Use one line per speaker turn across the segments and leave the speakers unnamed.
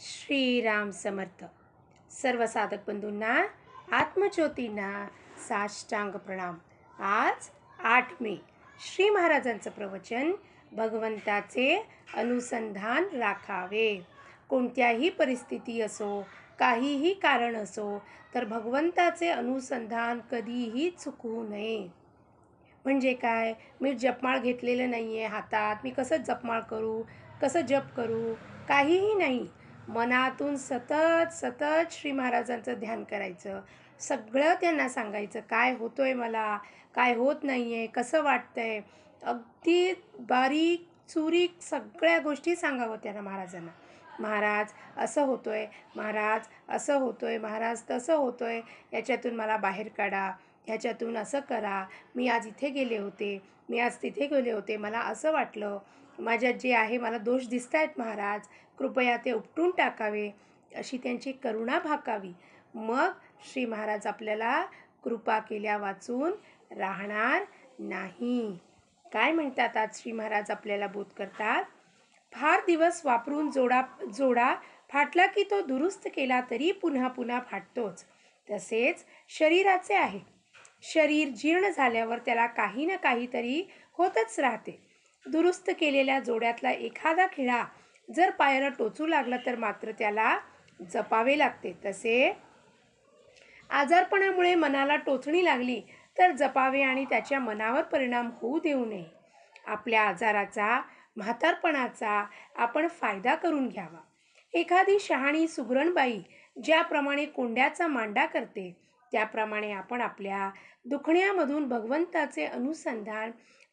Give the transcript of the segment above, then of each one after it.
श्रीराम समर्थ. सर्व साधक बंधूंना आत्मज्योतींना साष्टांग प्रणाम. आज आठ मे. श्री महाराजांचं प्रवचन भगवंताचे अनुसंधान राखावे. कोणत्याही परिस्थिती असो काहीही कारण असो तर भगवंताचे अनुसंधान कधीही चुकवू नये. म्हणजे काय? मी जपमाळ घेतलेलं नाही आहे हातात. मी कसं जपमाळ करू? कसं जप करू? काहीही नाही. मनातून सतत सतत श्री महाराजांचं ध्यान करायचं. सगळं त्यांना सांगायचं काय होतो आहे मला? काय होत नाही आहे कसं वाटतं आहे अगदी बारीक चुरीक सगळ्या गोष्टी सांगावं त्यांना महाराजांना. महाराज असं होतो आहे महाराज असं होतो आहे महाराज तसं होतो आहे याच्यातून मला बाहेर काढा. ह्याच्यातून असं करा. मी आज इथे गेले होते. मी आज तिथे गेले होते. मला असं वाटलं माझ्यात जे आहे मला दोष दिसत आहेत महाराज. कृपया ते उपटून टाकावे. अशी त्यांची करुणा भाकावी. मग श्री महाराज आपल्याला कृपा केल्या वाचून राहणार नाही. काय म्हणतात आज श्री महाराज आपल्याला बोध करतात? फार दिवस वापरून जोडा जोडा फाटला की तो दुरुस्त केला तरी पुन्हा पुन्हा फाटतोच. तसेच शरीराचे आहे. शरीर जीर्ण झाल्यावर त्याला काही ना काहीतरी होतच राहते. दुरुस्त केलेल्या जोड्यातला एखादा खिळा जर पायाला टोचू लागला तर मात्र त्याला जपावे लागते. तसे आजारपणामुळे मनाला टोचणी लागली तर जपावे आणि त्याच्या मनावर परिणाम होऊ देऊ नये. आपल्या आजाराचा म्हातारपणाचा आपण फायदा करून घ्यावा. एखादी शहाणी सुगरणबाई ज्याप्रमाणे कोंड्याचा मांडा करते त्याप्रमाणे आपण आपल्या दुखण्यामधून भगवंताचे अनुसंधान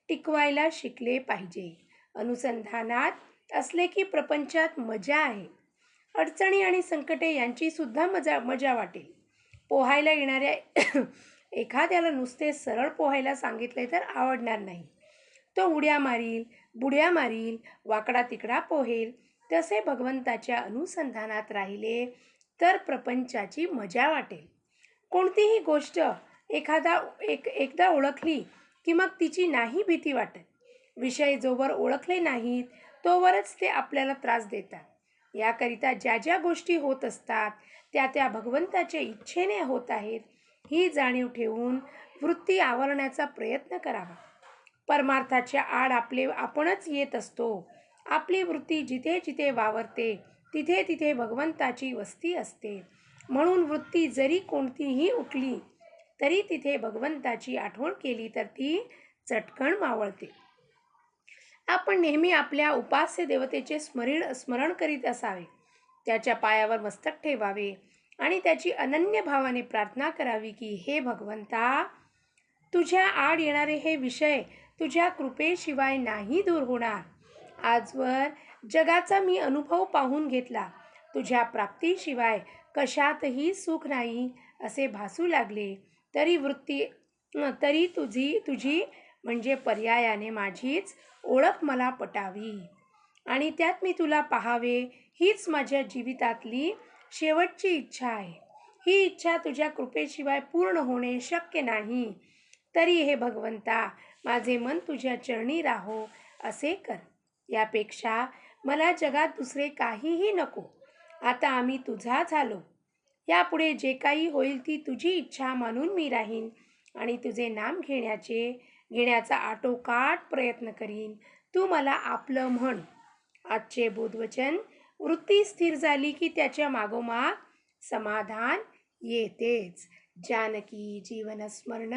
टिकवायला शिकले पाहिजे. अनुसंधानात असले की प्रपंचात मजा आहे. अडचणी आणि संकटे यांचीसुद्धा मजा मजा वाटेल. पोहायला येणाऱ्या एखाद्याला नुसते सरळ पोहायला सांगितले तर आवडणार नाही. तो उड्या मारील बुड्या मारील वाकडा तिकडा पोहेल तसे भगवंताच्या अनुसंधानात राहिले तर प्रपंचाची मजा वाटेल. कोणतीही गोष्ट एखादा एक एकदा ओळखली की मग तिची नाही भीती वाटत. विषय जोवर ओळखले नाहीत तोवरच ते आपल्याला त्रास देतात. याकरिता ज्या ज्या गोष्टी होत असतात त्या त्या भगवंताच्या इच्छेने होत आहेत ही जाणीव ठेवून वृत्ती आवरण्याचा प्रयत्न करावा. परमार्थाच्या आड आपले आपणच येत असतो. आपली वृत्ती जिथे जिथे वावरते तिथे तिथे भगवंताची वस्ती असते. म्हणून वृत्ती जरी कोणतीही उठली तरी तिथे भगवंताची आठवण केली तर ती चटकन मावळते. आपण नेहमी आपल्या उपास्य देवतेचे स्मरण स्मरण करीत असावे. त्याच्या पायावर मस्तक ठेवावे आणि त्याची अनन्य भावाने प्रार्थना करावी की हे भगवंता तुझ्या आड येणारे हे विषय तुझ्या कृपेशिवाय नाही दूर होणार. आजवर जगाचा मी अनुभव पाहून घेतला. तुझ्या प्राप्तीशिवाय कशातही सुख नाही असे भासू लागले. तरी वृत्ती तरी तुझी तुझी म्हणजे पर्यायाने माझीच ओळख मला पटावी. आणि त्यात मी तुला पाहावे हीच माझ्या जीवितातली शेवटची इच्छा आहे. ही इच्छा तुझ्या कृपेशिवाय पूर्ण होणे शक्य नाही. तरी हे भगवंता माझे मन तुझ्या चरणी राहो असे कर. यापेक्षा मला जगात दुसरे काहीही नको. आता आम्ही तुझा झालो. यापुढे जे काही होईल ती तुझी इच्छा मानून मी राहीन आणि तुझे नाम घेण्याचे घेण्याचा आटोकाट प्रयत्न करीन. तू मला आपलं म्हण. आजचे बोधवचन वृत्ती स्थिर झाली की त्याच्या मागोमाग समाधान येतेच. जानकी जीवनस्मरण.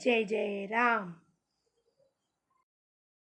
जय जय राम.